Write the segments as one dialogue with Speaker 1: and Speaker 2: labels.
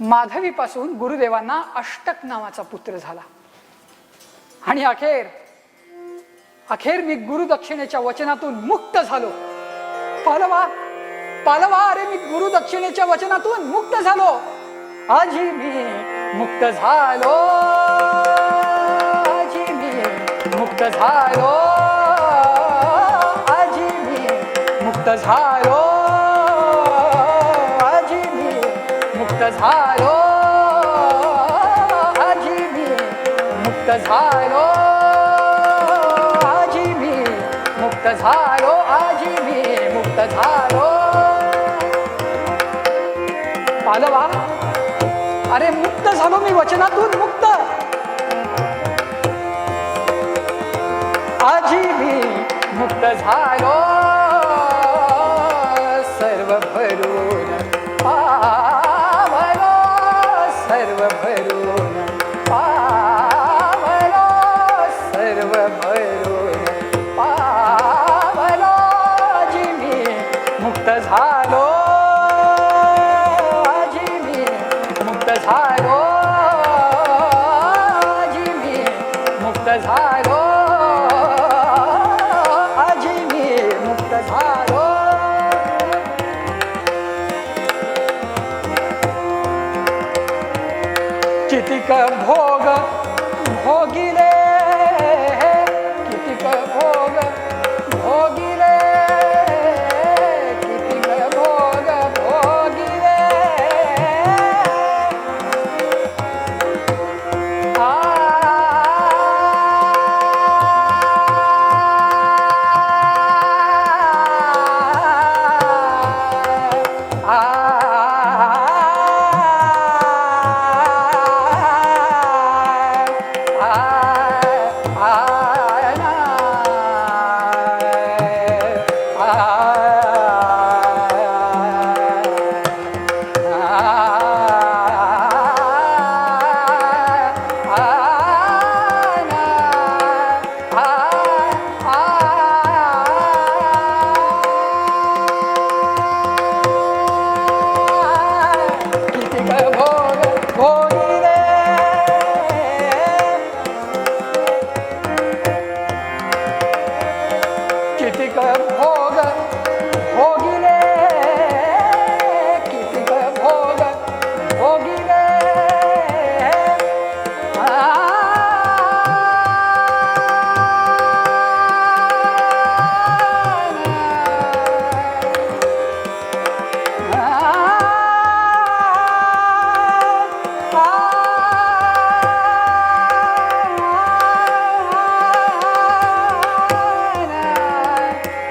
Speaker 1: माधवीपासून गुरुदेवांना अष्टक नावाचा पुत्र झाला. आणि अखेर अखेर मी गुरुदक्षिणेच्या वचनातून मुक्त झालो. पालवा पालवा अरे मी गुरुदक्षिणेच्या वचनातून मुक्त झालो. आजी मी मुक्त झालो. आजी मी मुक्त झालो. आजी मी मुक्त झालो. झालो आजी मी मुक्त झालो आजी मी मुक्त झालो आजी मी मुक्त झालो पालवा अरे मुक्त झालो मी वचनातून मुक्त. आजी मी मुक्त झालो मुक्त झालो. आजी मी मुक्त झालो. कितीक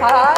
Speaker 1: 好。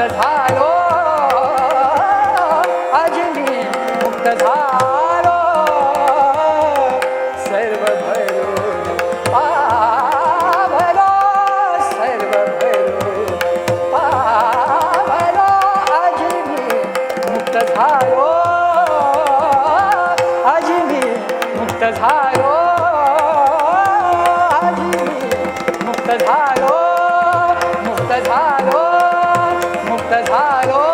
Speaker 1: मुक्त झालो आज मी मुक्त झालो सर्व भरो पावलो सर्व भरो पावलो आज मी मुक्त झालो आज मी मुक्त झालो आजी मी मुक्त झालो मुक्त झालो dan 喽